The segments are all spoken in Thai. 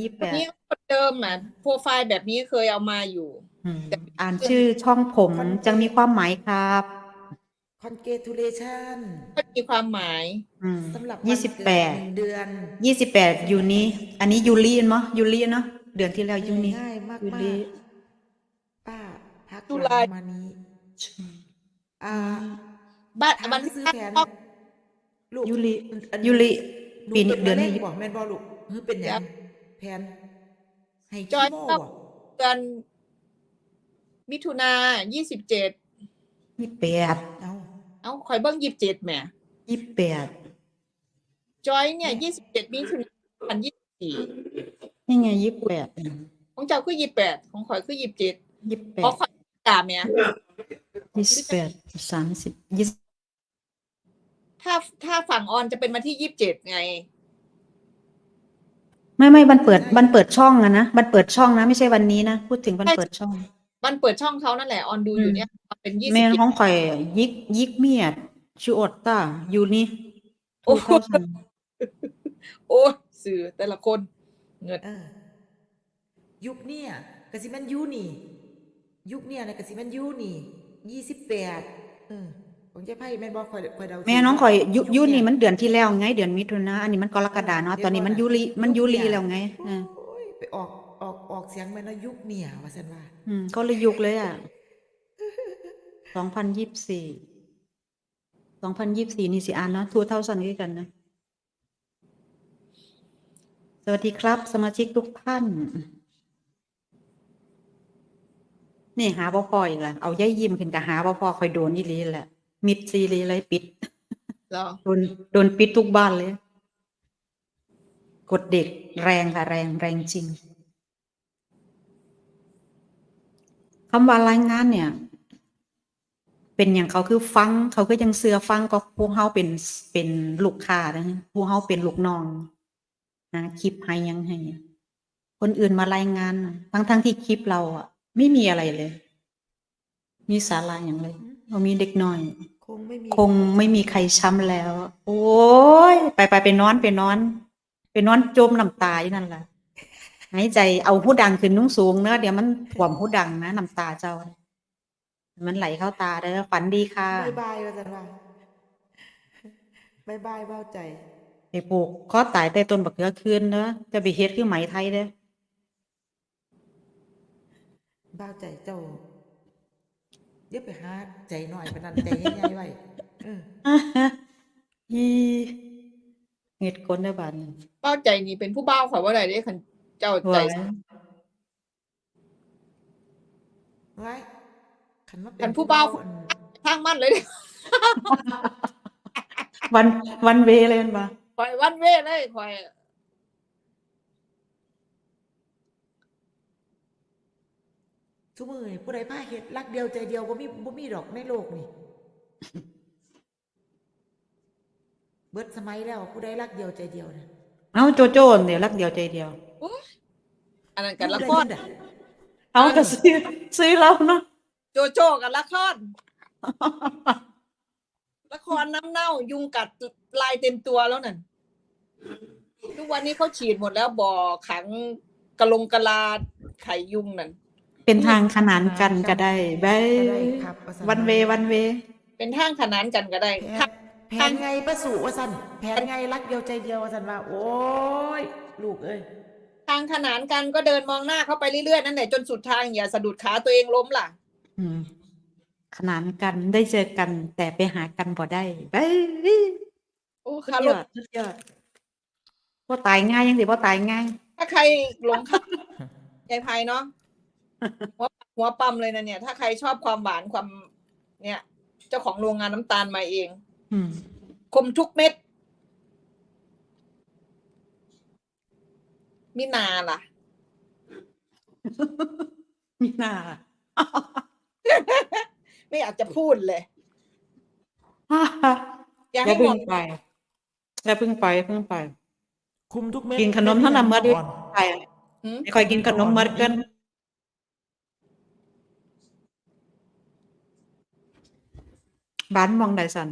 ยี่แปดนี่คนเดิมอะโปรไฟล์แบบนี้เคยเอามาอยู่ อืมอ่านชื่อช่องผมจะมีความหมายครับ congratulation ก็มีความหมาย อืมสำหรับยี่สิบแปดวันเกิหนึ่งเดือนยี่สิบแปดยูนี้ อันนี้ยูรีเนาะยูรีเนาะเดือนที่แล้วยูนี้ ง่ายมากยูมาริกป้าพักตุหลาลังมานี้ อ่าบ้านถามมันซื้อแผนลูกยูริอันยูริหนูปีนี้ป็เดือนนี้มะร็งบอกแม่นบอลูกหรือเป็นหยัง แผนให้จคีอยโมครับบอกเดือนมิถุนายี่สิบเจ็ดยี่แปดเอาเอ้าคอยเบิ้งยี่สิบเจ็ดแหมยี่แปดจอยเนี่ยยี่สิบเจ็ดมิถุนาพันยี่สิบสี่นี่ไงยี่แปดของเจ้าคือยี่แปดของข่อยคือยี่สิบเจ็ดยี่แปเพราะดข่อยตามเนี่ยยี่สิบแปดสามสิบยี่สิบถ้าถ้าฝั่งออนจะเป็นมาที่ยี่สิบเจ็ดไง ไม่ไม่มันเปิดมันเปิดช่องอะนะมันเปิดช่องนะ ไม่ใช่วันนี้นะ พูดถึงมันเปิดช่อง มันเปิดช่องเขานั่นแหละออนดูอยู่เนี่ยเป็นยี่สิบแม่นเจ็ดของข่อยยิกยิกเมียดชูอดตาอยู่นี่โอ้ทูโหเท่าสันโอ้ยสื่อแต่ละคนเงินเออยุคเนี่ยกสิแมันยูนี่ ยุคเนี่ยนะกสิแมันยูนี่ยี่สิบแปดเออ ของเจ้าไพ่แม่นบอกคอยคอยเดาแม่น้องข่อยยุยุนี่มันเดือนที่แล้วไง เดือนมิถุนาอันนี้มันกรกฎาเนาะตอนนี้มันยุลีมันยุลีแล้วไงเออโอ้ยไปออกออกออกเสียงแม่นว่ายุคเนี่ยว่าสันว่า อืมก็เลยยุกเลยอะสองพันยี่สิบสี่สองพันยี่สิบสี่นี่สิอ่านเนาะทูเท่าสันคือกันนะสวัสดีครับ สมาชิกทุกท่าน นี่หาบ่พออีกแล้วเอาย่ายยิ้มขึ้นกับหาบ่พอคอยโดนอีหลีแหละ มิดซีรีเลยปิดเหรอโดนโดนปิดทุกบ้านเลย กดเด็กแรงค่ะ แรงแรงจริงคำว่ารายงานเนี่ย เป็นอย่างเขาคือฟัง เขาก็ยังเสือฟังก็พวกเขาเป็นเป็นลูกค้านะพวกเขาเป็นลูกน้องนะคลิปให้ยังให้คนอื่นมารายงานน่ะทั้งทั้งที่คลิปเราอะ ไม่มีอะไรเลย มีสาระอย่างเลย เรามีเด็กน้อย คงไม่มีคงไม่มีใครช้ำแล้ว โอ้ยไปไปไปนอนไปนอน ไปนอนจมน้ำตาอยู่นั่นแหละหายใจเอาหูดังขึ้นนุ่งสูงเนอะเดี๋ยวมันถ่วมหูดังนะน้ำตาเจ้า มันไหลเข้าตาเด้อฝันดีค่ะบายบายว่าสันว่าบายบายเบ้าใจไปปลูกข้อตายแต่ต้นบักเขือคืนเนอะจะไปเฮ็ดคือไหมไทยเด้อเบ้าใจเจ้า เดี๋ยวไปหาใจหน่อยไปนั่นใจใหญ่ๆไว้เอออีเฮ็ดคนได้อบาดนี้เป้าใจนี่เป็นผู้เบ้าข่อยว่าอะไรได้คันเจ้าไว้ใจไว้ขันว่าเป็คันผู้เบ้าอันทางมันเลยเด้วันวันเวเลยแม่นบ่ข่อยวันเว้เลยข่อย ทุกมือนี่ผู้ใดพาเฮ็ดรักเดียวใจเดียวบ่มีบ่มีดอกในโลกนี่ เบิดสมัยแล้วผู้ใดรักเดียวใจเดียวนะเอาโจโจ้เดี๋ยวรักเดียวใจเดียว อันนั้นกันละผู้คใดรเฮ็ดอะเอาก็ซื้อซื้อแล้วเนาะโจโจ้กันละคร ละครน้ำเน่า ยุงกัดลายเต็มตัวแล้วนั่น ทุกวันนี้เขาฉีดหมดแล้วบ่อขังกะลงกะลาไข่ยุงนั่น เป็นทางขนานกันก็ได้บายก็ได้ครับว่าซั่วันเววันเว เป็นทางขนานกันก็ได้แผนแผนไงประสูว่าซั่นแผนไงรักเดียวใจเดียวว่าซั่นว่า โอ้ยลูกเอ้ยทางขนานกันก็เดินมองหน้าเข้าไปเรื่อยๆนั่นแหละจนสุดทางอย่าสะดุดขาตัวเองล้มล่ะ อืมขนานกันได้เจอกัน แต่ไปหากันบ่ได้บายโอ้สุคาดรยถอดสุดยอดว่าตายง่ายยังสิว่าตายง่าย ถ้าใครหลงเข้ายายไพเนาะ หัวหัวปั๊มเลยนะเนี่ย ถ้าใครชอบความหวานความ เนี่ย เจ้าของโรงงานน้ำตาลมาเอง อืม คมทุกเม็ดมินาล่ะ มีหน้าไม่อยากจะพูดเลยฮ่าอย่าอย่าให้หมเพึ่งดไปอย่าเพึ่งไปอย่าเพึ่งไป คุมทุกเม็ดกินขนมเท่านั้นเมื่อดิก่อนไปหืมไม่ค่อยกินขนมเมื่อเกิน บ้านมองใดสัน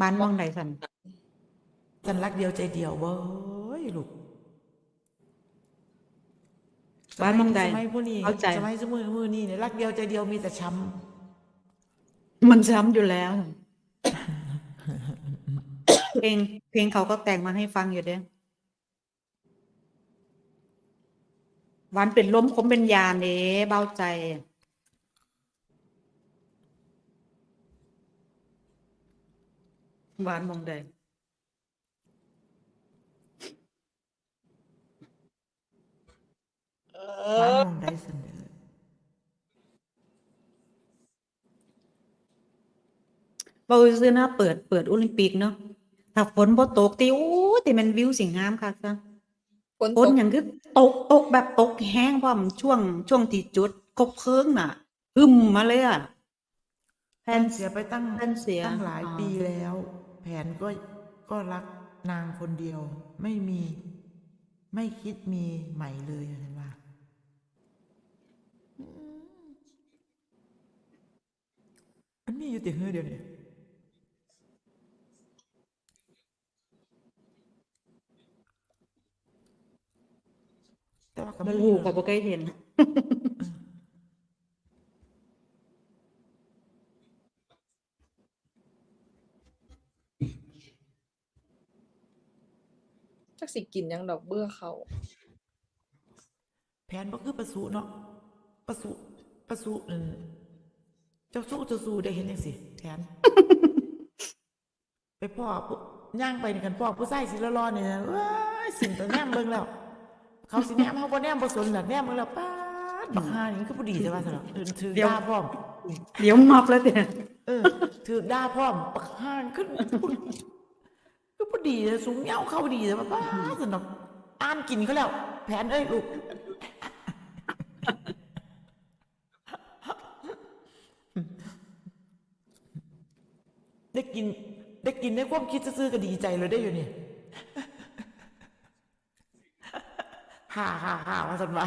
บ้านมองใดสันฉันรักเดียวใจเดียวเว้ยลูกบ้านมองใดสมัยพวกนี้เข้าใจสมัยสมือมือนี่เนี่ยรักเดียวใจเดียวมีแต่ช้มันซ้ำอยู่แล้ว เพลงเพลงเขาก็แต่งมาให้ฟังอยู่เด้อหวานเป็นลมคมเป็นยาเด้เบาใจ หวานมองใดเอำบ้านอมองได้เสนอเบาซื้อนะเปิดเปิดโอลิมปิกเนาะถ้าฝนบ่ตกติโอ้ยแต่มันวิวสิงามค่ะซะฝนฝตนกอย่างคือตกตกแบบตกแห้งพร้อมช่วงช่วงที่จุดคบเพลิงน่ะหึมมาเลยอะแผนเสียไปตั้งแผนเสียตั้งหลายอ๋อปีแล้วแผนก็ก็รักนางคนเดียว ไม่มี ไม่คิดมีใหม่เลยเห็นว่าอันนี้อยู่ติเฮือเดียวนี่แต่ว่าก็บ่ไม่รู้รู้ก็บ่เคยเห็น สิกินหยังดอกเบื่อเขา แผนก็คือประสูเนาะประสูประสูอืมเจ้าสู้เจ้าสู้ได้เห็นยังสิแผน ไปพ่อผู้ย่างไปนี่กันพ่อผู้ใส่สิละรอเนี่ยว้ายสิ่งตัวแนมเบิ่งแล้ว เขาสิแนมเขาบ่แนมบ่สนหลักแนมเบิ่งแล้วป้าดบักฮานี่มันคือบ่ดีแต่ว่าสำหรับเออถือเดี๋ยวด่าพร้อม เดี๋ยวมับแล้วเนี่ยเออถือด่าพร้อมบักฮาขึ้น คือดีเลยสูงเหย้าเข้าดีแต่ว่าป้าสำหรับอ่านกินเขาแล้ว แผนเอ้ยลูกได้กิน ได้กินในความคิดซื่อๆก็ดีใจเลยได้อยู่นี่ฮ่าฮ่าฮ่าว่าสันวะ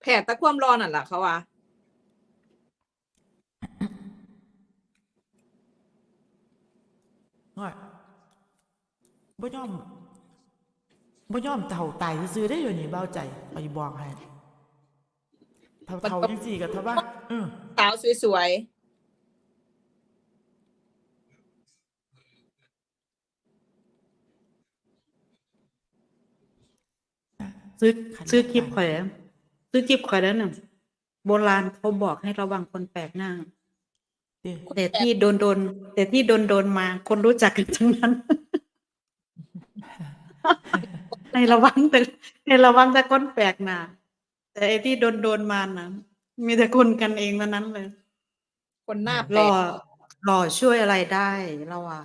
แผดตะความร้อนนั่นล่ะเขาว่า ว่าบ่ยอม บ่ยอมเท่าตายซื่อๆได้อยู่นี่เบ้าใจไปบอกให้เท่าเท่าจังสี่กับเท่าว่าอืมสาวสวยซื้อซื้อคลิปข่อยอะซื้อคลิปข่อยแล้วน่ะโบราณเขาบอกให้ระวังคนแปลกหน้าดิแต่ที่โดนโดนแต่ที่โดนโดนมาคนรู้จักกันทั้งนั้น ให้ระวังแต่ให้ระวังแต่คนแปลกหน้าแต่ไอ้ที่โดนโดนมานะมีแต่คนกันเองเท่านั้นเลยๆคนหน้าแปรลอกรอช่วยอะไรได้เราอะ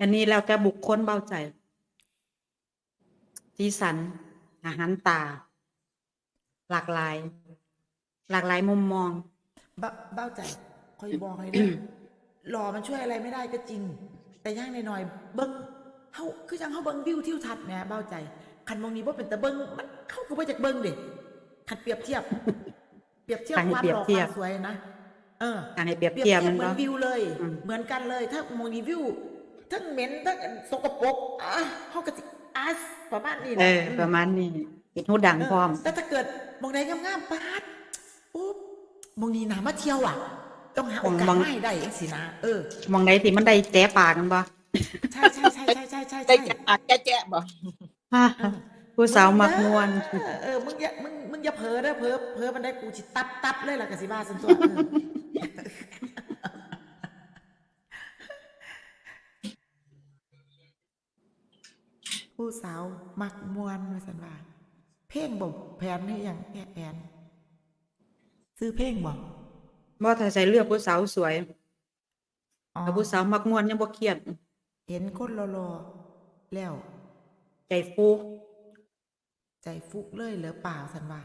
อันนี้แล้วแต่บุคคลเบาใจ สีสัน อาหารตา หลากหลาย หลากหลายมุมมอง บ้าเบ้าใจคอยบอกให้นะหล่อมันช่วยอะไรไม่ได้ก็จริง แต่ย่างหน่อยๆเบิ้งเฮาคือจังเฮาเบิ้งวิวทิวทัศน์แหมเบ้าใจคันมองนี้บ่เป็นแต่เบิ้งมันเข้าก็บ่จากเบิ้งเด้คันเปรียบเทียบ เปรียบเทียบคันความเปรียหบล่อเทียวคาบมสวยนะเอออันให้เปรียบเปรียบเทีเทียยบบมันเหมือก็นวิวเลยอืมเหมือนกันเลย ถ้ามองนี้วิวทั้งเหม็นทั้งสกปรกอะเฮาก็สิอาสประมาณนี้เอนะอประมาณนี้ปิดหูดังพร้อมแต่ถ้าเกิดมองใดงามๆปาดปุ๊บ มองนี้นามาเที่ยวอะ ต้องหาโอกาสมองมาให้ได้เองสินะเออมองไหนที่มันได้แจ้ปากกันบ่ใช่ใช่ใช่ใช่ใช่ใช่ได้ใช่แจ๊ะปากแจ๊ะแจ๊ะบ่ผู้สาวมักมวน เออเออ มึงอย่า มึง มึงอย่าเผลอเด้อเผลอเผลอมันได้กูจิตับตับเลยล่ะกะสิบ้าสันตัวเออผู้สาวมักมวนว่าสันว่า เพลงบอกแผนให้อย่างแแผน ซื้อเพลงบอกบ่ถ้าใส่เลือกผู้สาวสวยอ๋อถ้าผู้สาวมักมวนยังบ่เครียดเห็นคนรอๆแล้ว ใจฟูใจฟุกเลยเหรือเปล่าสันว่า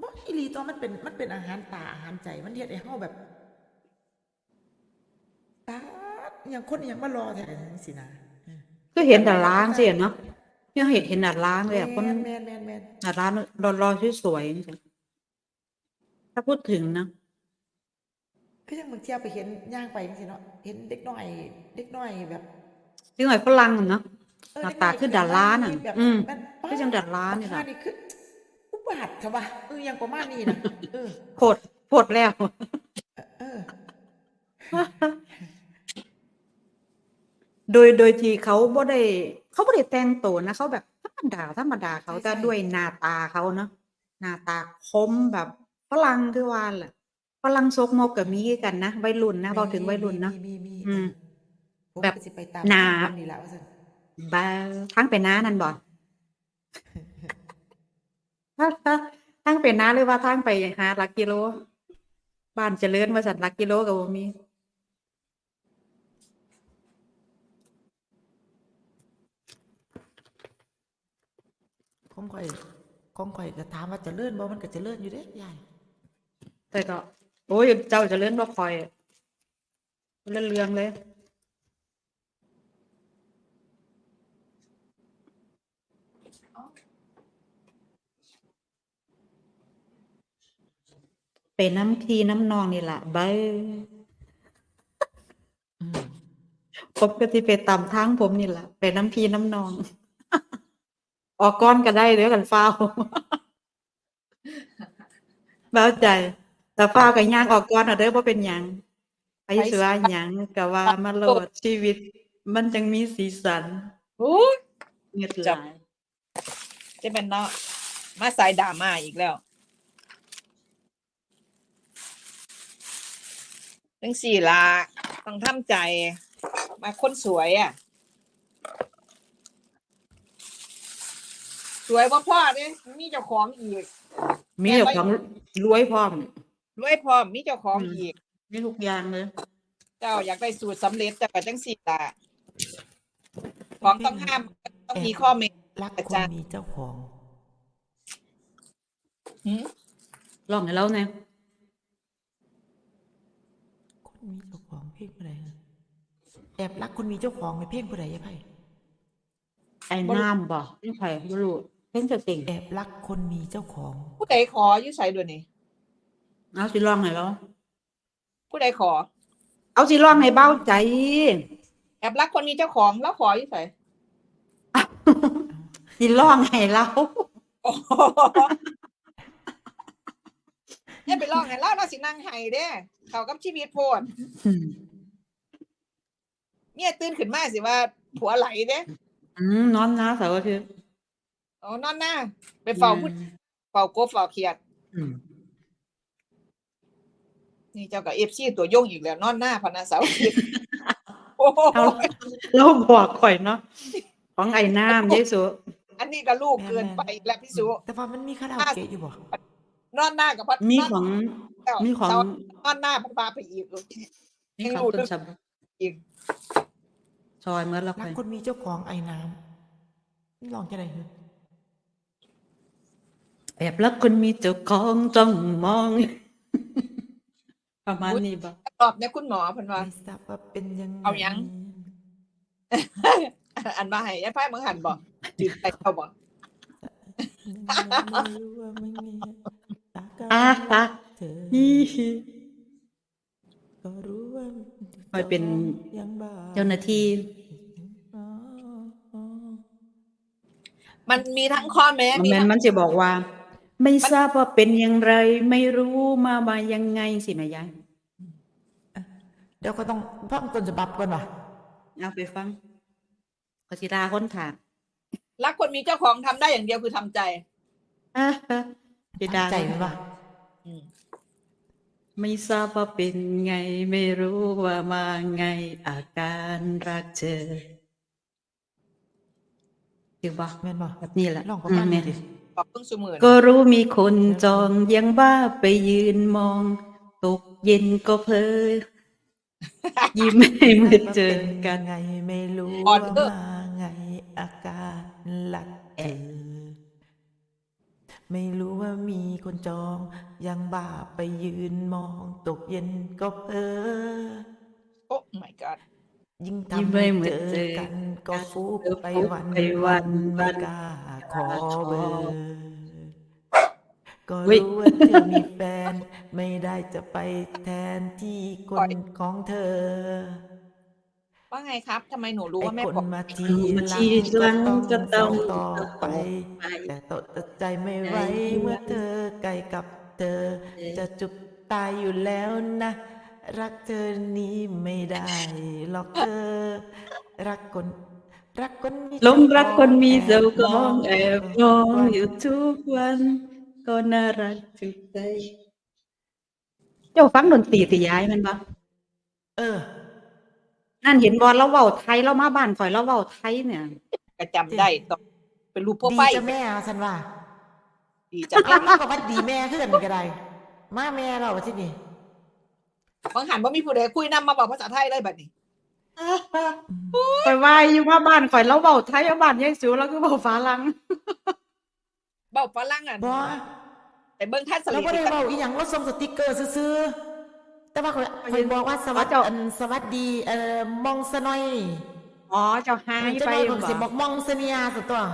บ่อีหลีตัวมันเป็นมันเป็นอาหารตาอาหารใจมันเฮ็ดให้เฮาแบบตาดอหย่างคนอหย่างมารอแท้จังสินะเออก็เห็นแต่ล้างสิเนาะยังเห็นเห็นแต่ล้างเลยอะคนแม่นแม่นแม่นแม่นแต่ล้างรอๆสวยๆจังซี่ ถ้าพูดถึงนะก็ยังบางเที่ยวไปเห็นย่างไปจังซี่เนาะเห็นเด็กน้อย เด็กน้อยแบบที่หน่อยฝรั่งเนาะ เออหน้าเด็กตาอยคือดาราน่ะแบบอืมแบบคือจังดาราเนี่ยบัล่ะกฮนี่คืออุบาทใช่ปะเออยังประมาณนี้นะเออโพดโพดแล้ว เออ โดยโดยที่เขาบ่ได้เขาบ่ได้แต่งตัวนะเขาแบบธรรมดาธรรมดาเขาจะด้วยหน้าตาเขาเนาะหน้าตาคมแบบ ฝรั่งคือว่าแหละฝรั่งซกมกก็มีคือกันนะวัยรุ่นนะพอถึงวัยรุ่นเนาะมีมีมีอืมผมแบบก็สิไปตามหนาทงนี่แหละว่าซั่นบ้าทั้งเป็นน้านั่นบ่ทั้งเป็นน้าหรือว่าทั้งไปหาหลักกิโล บ้านเจริญว่าสันหลักกิโลก็บ่มีของข่อยของข่อยก็ถามว่าเจะเลื่อนบ่มันก็เจะเลื่อนอยู่เด้ยาย แต่ก็ โอ้ยเจ้าเจริญบ่คอยเรื่องเรื่องเลยเป็นน้ำพีน้ำนองนี่แหละเบ้ออืมผมก็ที่ไปตามทางผมนี่แหละเป็นน้ำพีน้ำนอง ออกก้อนก็ได้เด้อกันฟ้าวเบ้าใจ แต่ฟ้าวกับย่างออกก้อนเอาเด้อบ่เป็นหยังไปเสือหยังก็ว่ามาโลดชีวิต มันจังมีสีสันโอ้ยเงียดหจับลายจะเป็นเนาะมาสายดราม่าอีกแล้วจังสี่ละต้องทำใจ มาคนสวยอะ สวยว่าพ่อเนี่ยมีเจ้าของอีก มีเจ้าของรวยพร้อม รวยพร้อมมีเจ้าของอืมอีกมีทุกอย่างเลย เจ้าอยากได้สูตรสำเร็จแต่ก็จังสี่ละของต้องห้ามต้องมีข้อแม้รักอาคจานรย์มีเจ้าของหืมลองให้เราแหน่คนมีเจ้าของเพลงผู้ใดฮะแอบรักคนมีเจ้าของในเพลงผู้ใดยะไพ่ไอ้น้ำบ่นี่ไผบ่รู้เพิ่นจะเก่งแอบรักคนมีเจ้าของ ผู้ใดขออยู่ใส่ด้วยนี่ เอาสิลองให้เราผู้ใดขอ เอาสิลองให้เบ้าใจ แอบรักคนมีเจ้าของแล้วขออยู่ใส่สิลองให้เราโอ้โหเนี่ยไปลองไงเล่าเราสินั่งไห้เด้เขากับชีวิตโพดเนี่ยตื่นขึ้นมาสิว่า ผัวไหลเด้อืมนอนนะเสาร์อาทิตย์อ๋อนอนหน้า ไปเฝ้าผู้เฝ้ากบเฝ้าเขียด อืม นี่เจ้ากับเอฟซีตัวโยงอีกแล้ว นอนหน้าพนันเสาร์อาทิตย์โอ้โหเอาเราบอกข่อยเนาะของไอ้น้ำยายสุอันนี้ก็ลูกเกินไปอีกแล้วพี่สุแต่ว่ามันมีคาราโอเกะอยู่บ่นอนหน้ากับพัดมีของแล้วมีของเสาร์นอนหน้าพัดพาไปอีกมีของต้นฉบับอีกซอยเมื่อเรารัไปกคนมีเจ้าของไอ้น้ำนี่ลองจะได้เหรอแอบรักคนมีเจ้าของจ้องมอง ประมาณนี้บ่ตอบเนี่ยคุณหมอเพันว่า ไม่ทราบว่าเป็นยังไงเอายัง อันมาให้ยายไพ่เมืองหันบอกจืดไปเขาบอกไม่รู้ว่าไม่มีอาการอะอะเธอฮีฮีก็รู้ว่าคอยเป็น ยังบ้าเจ้าหน้าที่ อ๋ออ๋อมันมีทั้งข้อแม้มันมีแม่นทั้งมันจะบอกว่า ไม่ทราบว่าเป็นอย่างไร ไม่รู้มามายังไงสิแม่ยาย เดี๋ยวก็ต้องฟังต้นฉบับก่อนว่ะเอาไปฟังกสิลาคนถามรักคนมีเจ้าของทำได้อย่างเดียวคือทำใจอะฮะสิดาใจไหมวะอืมไม่ทราบว่าเป็นไง ไม่รู้ว่ามาไง อาการรักเธอถือบ่แม่นบ่แบบนี้แหละลองประมาณอืนี้แม่ดิบอกเพิ่งสมือนก็รู้มีคนจองยังบ้าไปยืนมอง ตกเย็นก็เพอ ยิ้มให้เมื่อเจอกันไงไม่รู้ออว่าเดอร์มาไงอาการหลักเออไม่รู้ว่ามีคนจองยังบ้าไปยืนมองตกเย็นก็เพ้อโอ้ my god ยิ่งยิ้มทำให้ให้เหมือนเจอเจอกันก็ฟุบเออไปฟุบวันไปวันไม่วันกล้าขอเบอร์ ก็เฮ้ยรู้ว่าเธอมีแฟน ไม่ได้จะไปแทนที่คนของเธอว่าไงครับทำไมหนูรู้ไอ้ว่าแม่คนบอกมาทีมาหลัทีหลังงก็ก็ต้ต้อองงต่อไป ไป แต่ตดตัดใจไม่ไหวเมื่อเธอใกล้กับเธอ จะจุบตายอยู่แล้วนะ รักเธอนี้ไม่ได้หรอกเธอ รักคน รักคนมีหลงรักคนมีเจ้าขมองแอบมองอยู่ทุกวัน ก็น่ารักจุดใจ เจ้าฟังดนตรีตีย้ายมันปะเออ นั่นเห็นบอลเราเว้าไทยเรามาบ้านข่อยเราเว้าไทยเนี่ยก็จำได้ต้องเป็นรูปโปรดีไฟล์จะแม่ฉันว่าดีจังเอ็มเราก็ว่าดีแม่ขึ้นกันก็ได้มาแม่เราที่นี่บางหันว่ามีผู้ใดคุยนำมาบอกภาษาไทยเลยแบบนี้ ข่อยว่าอยู่มาบ้านข่อยเราเว้าไทยเอาบ้านยายสูเราคือเว้าฝรั่ง เบ้าฝรั่งอะบอแต่เบิ้งท่านสเราลิดไม่ได้เบาอีหยังเราส่งสติกเกอร์ซื้อๆแต่ว่าเขาเขาบอกว่าสวัสดีอันสวัสดีเอ่อมองสนอยอ๋อเจ้าหายจะไปไปของบ่สิบอกมองเสเนียสุดตัวอ